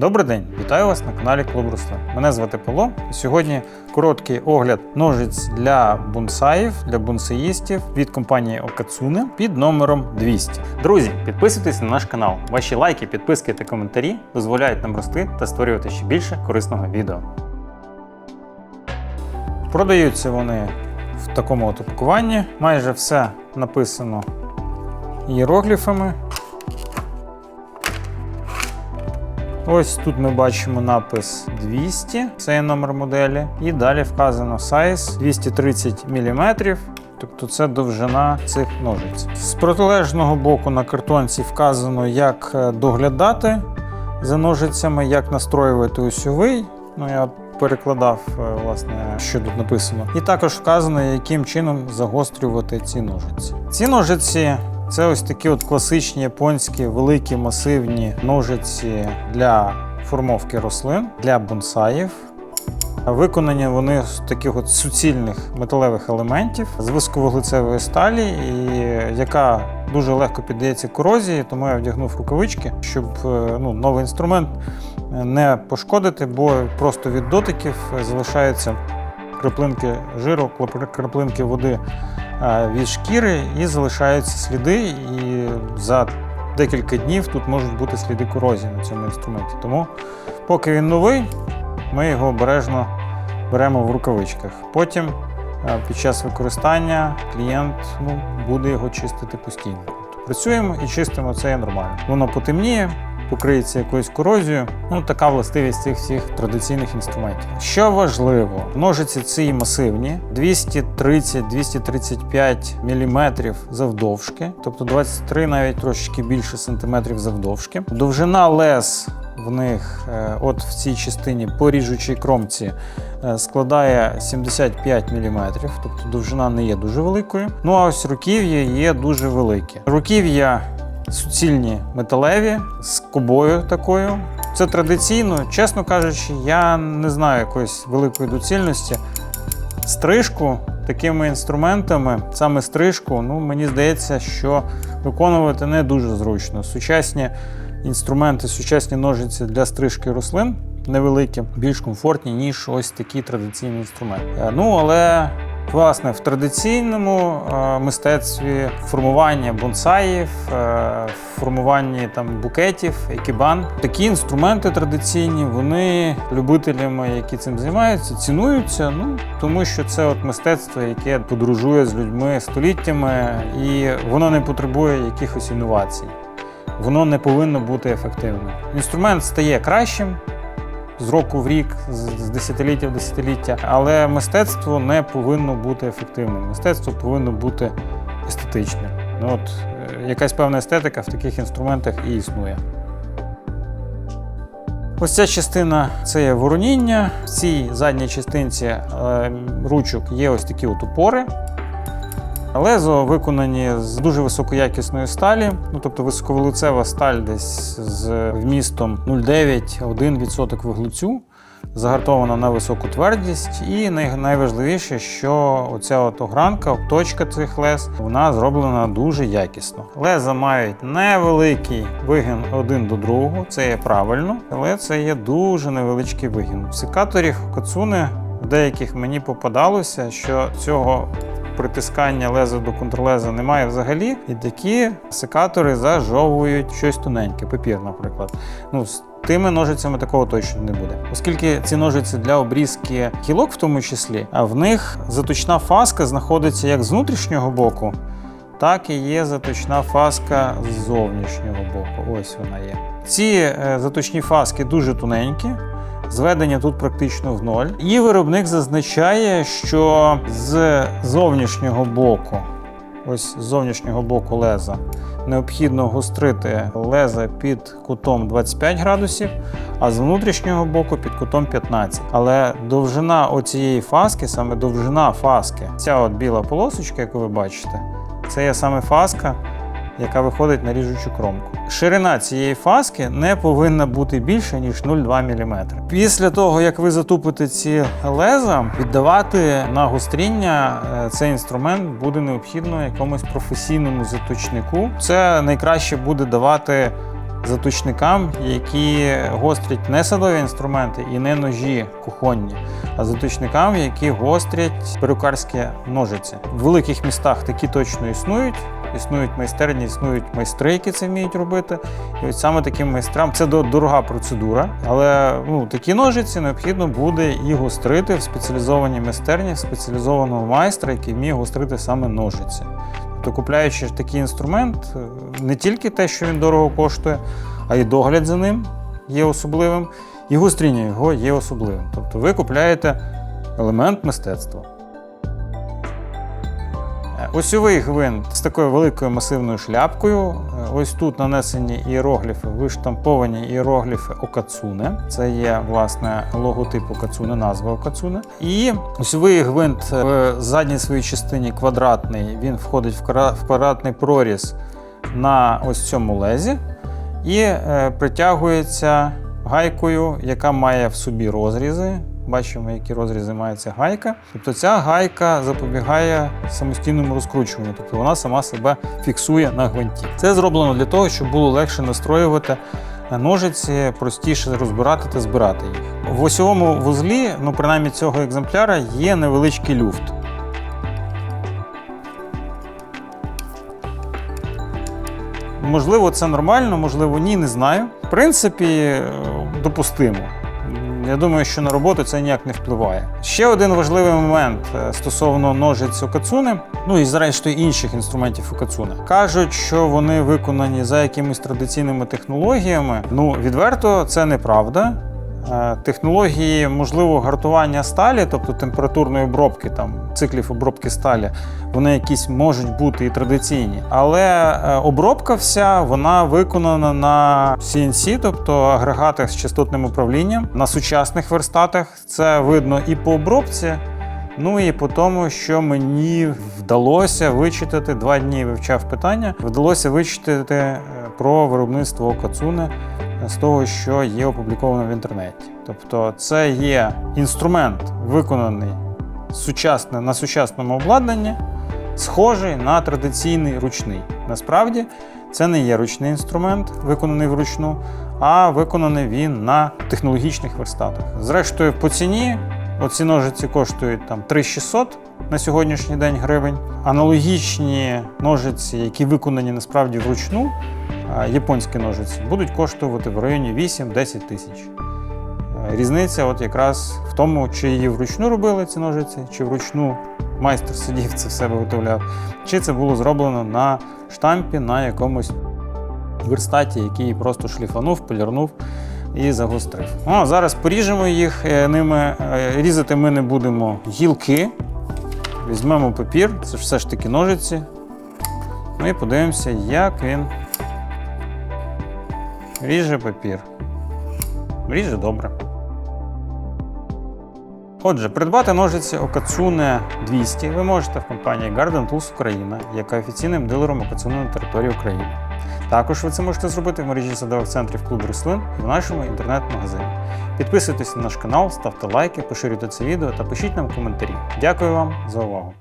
Добрий день, вітаю вас на каналі Клуб Руслан. Мене звати Павло. І Сьогодні короткий огляд ножиць для бонсаїв, для бонсаїстів від компанії Окацуне під номером 200. Друзі, підписуйтесь на наш канал. Ваші лайки, підписки та коментарі дозволяють нам рости та створювати ще більше корисного відео. Продаються вони в такому от упакуванні. Майже все написано іерогліфами. Ось тут ми бачимо напис 200, це є номер моделі. І далі вказано size 230 мм. Тобто це довжина цих ножиць. З протилежного боку на картонці вказано, як е, доглядати за ножицями, як настроювати осьовий. Ну, я перекладав, е, власне, що тут написано. І також вказано, яким чином загострювати ці ножиці. Ці ножиці це ось такі от класичні японські великі масивні ножиці для формовки рослин, для бонсаїв. Виконані вони з таких от суцільних металевих елементів з високовуглецевої сталі, і яка дуже легко піддається корозії, тому я вдягнув рукавички, щоб е, ну, новий інструмент не пошкодити, бо просто від дотиків залишаються краплинки жиру, краплинки води від шкіри і залишаються сліди. І за декілька днів тут можуть бути сліди корозії на цьому інструменті. Тому, поки він новий, ми його обережно беремо в рукавичках. Потім під час використання клієнт ну, буде його чистити постійно. Тобто працюємо і чистимо це нормально. Воно потемніє, покриється якоюсь корозією. Ну, така властивість цих всіх традиційних інструментів. Що важливо, ножиці ці масивні 230-235 мм завдовжки, тобто 23 навіть трошечки більше сантиметрів завдовжки. Довжина лез в них, е, от в цій частині по ріжучій кромці, е, складає 75 мм, тобто довжина не є дуже великою. Ну а ось руків'я є дуже велике. Руків'я суцільні металеві з кобою такою. Це традиційно, чесно кажучи, я не знаю якоїсь великої доцільності. Стрижку такими інструментами, саме стрижку, ну мені здається, що виконувати не дуже зручно. Сучасні інструменти, сучасні ножиці для стрижки рослин невеликі, більш комфортні, ніж ось такі традиційні інструменти. Е, Ну але Власне, в традиційному е, мистецтві формування бонсаїв, е, формуванні там букетів, екібан, такі інструменти традиційні, вони любителями, які цим займаються, цінуються. Ну тому що це от мистецтво, яке подорожує з людьми століттями, і воно не потребує якихось інновацій. Воно не повинно бути ефективним. Інструмент стає кращим з року в рік, з десятиліття в десятиліття. Але мистецтво не повинно бути ефективним. Мистецтво повинно бути естетичним. Ну, от, е, Якась певна естетика в таких інструментах і існує. Ось ця частина це є вороніння. В цій задній частинці е, ручок є ось такі от упори. Лезо виконані з дуже високоякісної сталі, ну тобто високоволицева сталь десь з вмістом 0,9-1% вуглецю, загартована на високу твердість. І найважливіше, що оця от огранка, обточка цих лез, вона зроблена дуже якісно. Леза мають невеликий вигін один до другого, це є правильно, але це є дуже невеличкий вигін. В секаторі Кацуни в деяких мені попадалося, що цього притискання леза до контрлеза немає взагалі, і такі секатори зажовують щось тоненьке, папір, наприклад. Ну, з Тими ножицями такого точно не буде, оскільки ці ножиці для обрізки кілок, в тому числі, а в них заточна фаска знаходиться як з внутрішнього боку, так і є заточна фаска з зовнішнього боку. Ось вона є. Ці е, заточні фаски дуже тоненькі, Зведення тут практично в ноль. І виробник зазначає, що з зовнішнього боку, ось з зовнішнього боку леза, необхідно гострити леза під кутом 25 градусів, а з внутрішнього боку під кутом 15. Але довжина оцієї фаски, саме довжина фаски, ця от біла полосочка, яку ви бачите, це є саме фаска яка виходить на ріжучу кромку. Ширина цієї фаски не повинна бути більше, ніж 0,2 мм. Після того, як ви затупите ці леза, віддавати на гостріння е, цей інструмент буде необхідно якомусь професійному заточнику. Це найкраще буде давати заточникам, які гострять не садові інструменти і не ножі кухонні, а заточникам, які гострять перукарські ножиці. В великих містах такі точно існують. Існують майстерні, існують майстри, які це вміють робити. І от саме таким майстрам це дорога процедура, але ну, такі ножиці необхідно буде і гострити в спеціалізованій майстерні, в спеціалізованого майстра, який вміє гострити саме ножиці. Тобто, купляючи такий інструмент, е, не тільки те, що він дорого коштує, а й догляд за ним є особливим, і гостріння його є особливим. Тобто ви купляєте елемент мистецтва. Осьовий гвинт з такою великою масивною шляпкою. Е, Ось тут нанесені іерогліфи, виштамповані іерогліфи Окацуне. Це є власне логотип Окацуне, назва Окацуне. І осьовий гвинт е, в задній своїй частині квадратний. Він входить в квадратний проріз на ось цьому лезі і е, притягується гайкою, яка має в собі розрізи. Бачимо, які розрізи має ця гайка. Тобто ця гайка запобігає самостійному розкручуванню, тобто вона сама себе фіксує на гвинті. Це зроблено для того, щоб було легше настроювати ножиці, простіше розбирати та збирати їх. В осьовому вузлі, ну принаймні цього екземпляра, є невеличкий люфт. Можливо, це нормально, можливо, ні, не знаю. В принципі, е, допустимо. Я думаю, що на роботу це ніяк не впливає. Ще один важливий момент е, стосовно ножиць Окацуни, ну і зрештою інших інструментів Окацуни. Кажуть, що вони виконані за якимись традиційними технологіями. Ну, відверто, це неправда. Е, Технології, можливо, гартування сталі, тобто температурної обробки, там циклів обробки сталі, вони якісь можуть бути і традиційні. Але е, обробка вся вона виконана на CNC, тобто агрегатах з частотним управлінням на сучасних верстатах. Це видно і по обробці. Ну і по тому, що мені вдалося вичитати два дні вивчав питання. Вдалося вичитати е, про виробництво Кацуни з того, що є опубліковано в інтернеті. Тобто, це є інструмент, виконаний сучасне, на сучасному обладнанні, схожий на традиційний ручний. Насправді, це не є ручний інструмент, виконаний вручну, а виконаний він на технологічних верстатах. Зрештою, по ціні оці ножиці коштують там 3600 на сьогоднішній день гривень. Аналогічні ножиці, які виконані насправді вручну, японські ножиці, будуть коштувати в районі 8-10 тисяч. Е, Різниця от якраз в тому, чи її вручну робили ці ножиці, чи вручну майстер сидів це все виготовляв, чи це було зроблено на штампі на якомусь верстаті, який просто шліфанув, полірнув і загострив. О, зараз поріжемо їх. е, Ними е, різати ми не будемо гілки. Візьмемо папір, це ж все ж таки ножиці. Ну і подивимося, як він ріже папір. Ріже добре. Отже, придбати ножиці Okatsune 200 ви можете в компанії Garden Tools Україна, яка офіційним дилером Okatsune на території України. Також ви це можете зробити в мережі садових центрів клуб рослин і в нашому інтернет-магазині. Підписуйтесь на наш канал, ставте лайки, поширюйте це відео та пишіть нам коментарі. Дякую вам за увагу!